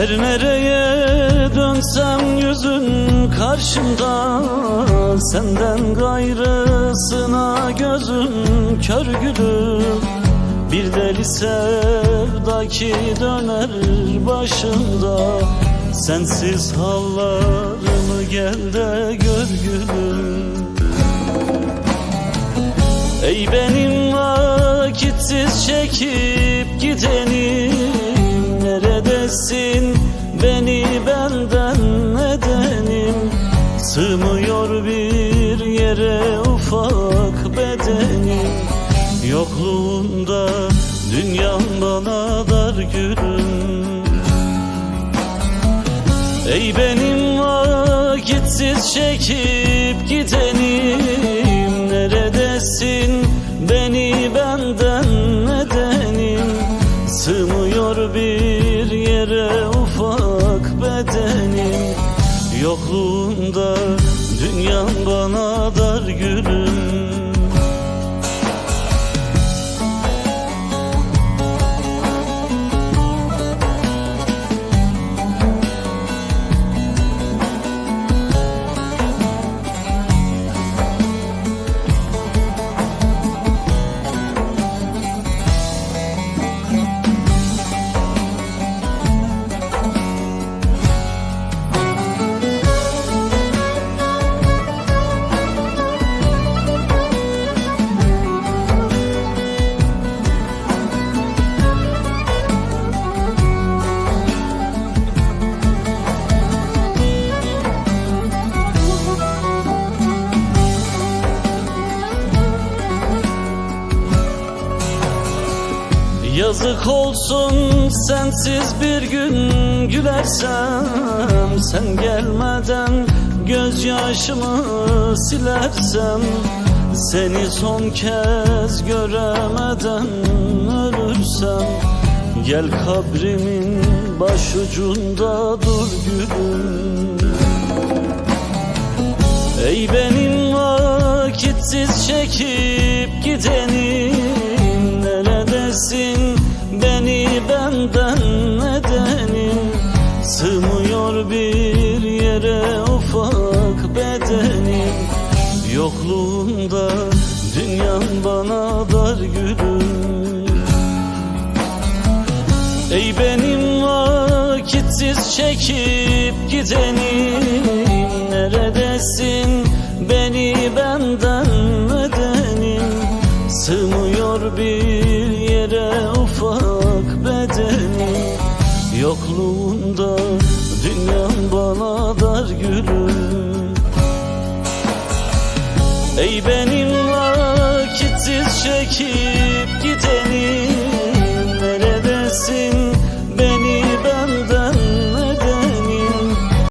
Her nereye dönsem yüzün karşımda Senden gayrısına gözüm kör gülüm Bir deli sevda ki döner başımda Sensiz hallarımı gel de gör gülüm. Ey benim vakitsiz çekip gidenim Neredesin beni benden edenim Sığmıyor bir yere ufak bedenim. Yokluğunda dünyam bana dar gülüm. Ey benim vakitsiz çekip gidenim. Neredesin ufak bedenim Yokluğunda dünyam bana dar gülüm Yazık olsun sensiz bir gün gülersem Sen gelmeden gözyaşımı silersem Seni son kez göremeden ölürsem Gel kabrimin başucunda dur gülüm. Ey benim vakitsiz çekip gidenim yere ufak bedenim. Yokluğunda dünyam bana dar gülüm. Ey benim vakitsiz çekip gidenim. Neredesin beni benden edenim Sığmıyor bir yere ufak bedenim Yokluğunda dünyam bana dar gülüm. Ey benim vakitsiz çekip